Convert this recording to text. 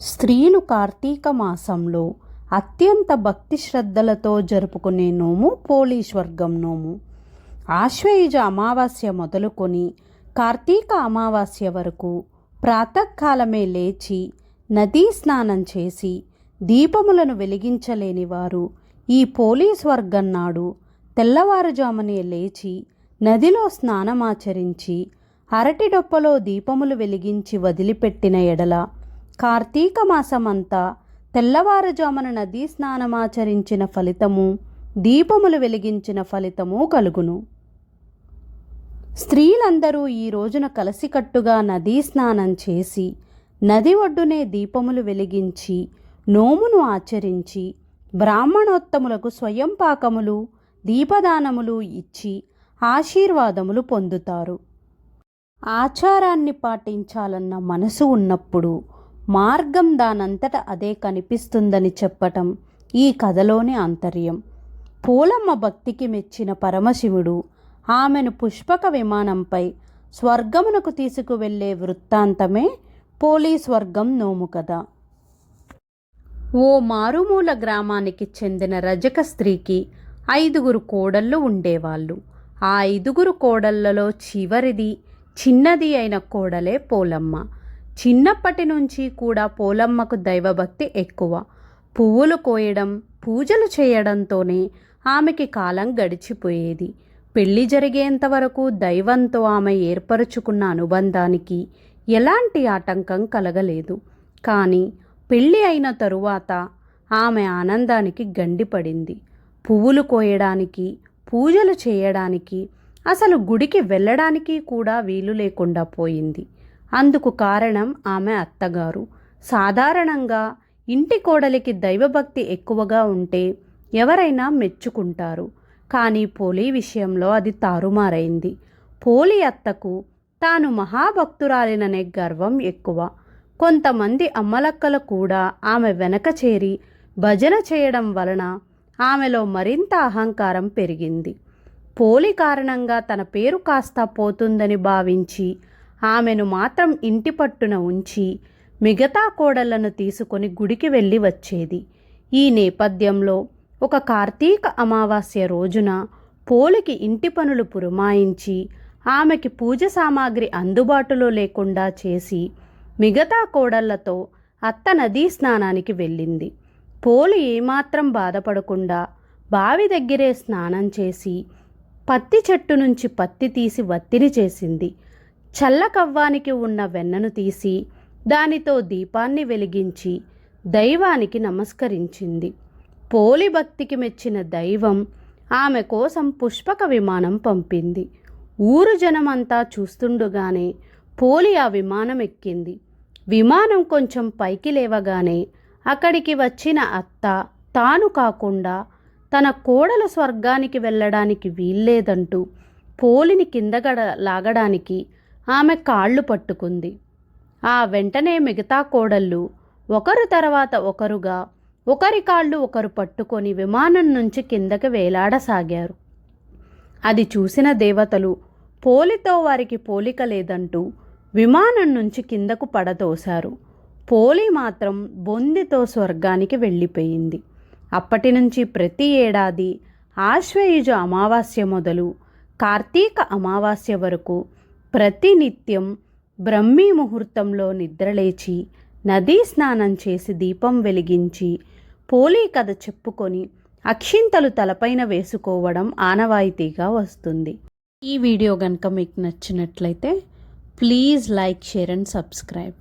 స్త్రీలు కార్తీక మాసంలో అత్యంత భక్తి శ్రద్ధలతో జరుపుకునే నోము పోలీశ్వర్గం నోము. ఆశ్వయుజ అమావాస్య మొదలుకొని కార్తీక అమావాస్య వరకు ప్రాతకాలమే లేచి నదీ స్నానం చేసి దీపములను వెలిగించలేని వారు ఈ పోలీస్ వర్గం నాడు తెల్లవారుజామునే లేచి నదిలో స్నానమాచరించి అరటి డొప్పలో దీపములు వెలిగించి వదిలిపెట్టిన ఎడల కార్తీక మాసమంతా తెల్లవారుజామున నదీ స్నానమాచరించిన ఫలితము దీపములు వెలిగించిన ఫలితము కలుగును. స్త్రీలందరూ ఈ రోజున కలిసికట్టుగా నదీ స్నానం చేసి నది ఒడ్డునే దీపములు వెలిగించి నోమును ఆచరించి బ్రాహ్మణోత్తములకు స్వయం పాకములు దీపదానములు ఇచ్చి ఆశీర్వాదములు పొందుతారు. ఆచారాన్ని పాటించాలన్న మనసు ఉన్నప్పుడు మార్గం దానంతట అదే కనిపిస్తుందని చెప్పటం ఈ కథలోని ఆంతర్యం. పూలమ్మ భక్తికి మెచ్చిన పరమశివుడు ఆమెను పుష్పక విమానంపై స్వర్గమునకు తీసుకువెళ్ళే వృత్తాంతమే పోలీ స్వర్గం నోము కథ. ఓ మారుమూల గ్రామానికి చెందిన రజక స్త్రీకి ఐదుగురు కోడళ్ళు ఉండేవాళ్ళు. ఆ ఐదుగురు కోడళ్ళలో చివరిది చిన్నది అయిన కోడలే పోలమ్మ. చిన్నప్పటి నుంచి కూడా పోలమ్మకు దైవభక్తి ఎక్కువ. పువ్వులు కోయడం పూజలు చేయడంతోనే ఆమెకి కాలం గడిచిపోయేది. పెళ్ళి జరిగేంత వరకు దైవంతో ఆమె ఏర్పరుచుకున్న అనుబంధానికి ఎలాంటి ఆటంకం కలగలేదు. కానీ పెళ్ళి అయిన తరువాత ఆమె ఆనందానికి గండిపడింది. పువ్వులు కోయడానికి పూజలు చేయడానికి అసలు గుడికి వెళ్ళడానికి కూడా వీలు లేకుండా పోయింది. అందుకు కారణం ఆమె అత్తగారు. సాధారణంగా ఇంటి కోడలికి దైవభక్తి ఎక్కువగా ఉంటే ఎవరైనా మెచ్చుకుంటారు. కానీ పోలి విషయంలో అది తారుమారైంది. పోలి అత్తకు తాను మహాభక్తురాలిననే గర్వం ఎక్కువ. కొంతమంది అమ్మలక్కలు కూడా ఆమె వెనక చేరి భజన చేయడం వలన ఆమెలో మరింత అహంకారం పెరిగింది. పోలి కారణంగా తన పేరు కాస్త పోతుందని భావించి ఆమెను మాత్రం ఇంటి పట్టున ఉంచి మిగతా కోడళ్ళను తీసుకొని గుడికి వెళ్ళి వచ్చేది. ఈ నేపథ్యంలో ఒక కార్తీక అమావాస్య రోజున పోలికి ఇంటి పనులు పురమాయించి ఆమెకి పూజ సామాగ్రి అందుబాటులో లేకుండా చేసి మిగతా కోడళ్ళతో అత్త నదీ స్నానానికి వెళ్ళింది. పోలి ఏమాత్రం బాధపడకుండా బావి దగ్గరే స్నానం చేసి పత్తి చెట్టు నుంచి పత్తి తీసి వత్తిని చేసింది. చల్లకవ్వానికి ఉన్న వెన్నను తీసి దానితో దీపాన్ని వెలిగించి దైవానికి నమస్కరించింది. పోలి భక్తికి మెచ్చిన దైవం ఆమె కోసం పుష్పక విమానం పంపింది. ఊరు జనమంతా చూస్తుండగానే పోలి ఆ విమానం ఎక్కింది. విమానం కొంచెం పైకి లేవగానే అక్కడికి వచ్చిన అత్త తాను కాకుండా తన కోడలు స్వర్గానికి వెళ్ళడానికి వీల్లేదంటూ పోలిని కిందగడ లాగడానికి ఆమె కాళ్ళు పట్టుకుంది. ఆ వెంటనే మిగతా కోడళ్ళు ఒకరు తర్వాత ఒకరుగా ఒకరి కాళ్ళు ఒకరు పట్టుకొని విమానం నుంచి కిందకి వేలాడసాగారు. అది చూసిన దేవతలు పోలితో వారికి పోలిక లేదంటూ విమానం నుంచి కిందకు పడదోశారు. పోలి మాత్రం బొందితో స్వర్గానికి వెళ్ళిపోయింది. అప్పటి నుంచి ప్రతి ఏడాది ఆశ్వయుజ అమావాస్య మొదలు కార్తీక అమావాస్య వరకు ప్రతినిత్యం బ్రహ్మీ ముహూర్తంలో నిద్రలేచి నదీ స్నానం చేసి దీపం వెలిగించి పోలీ కథ చెప్పుకొని అక్షింతలు తలపైన వేసుకోవడం ఆనవాయితీగా వస్తుంది. ఈ వీడియో కనుక మీకు నచ్చినట్లయితే please like share and subscribe.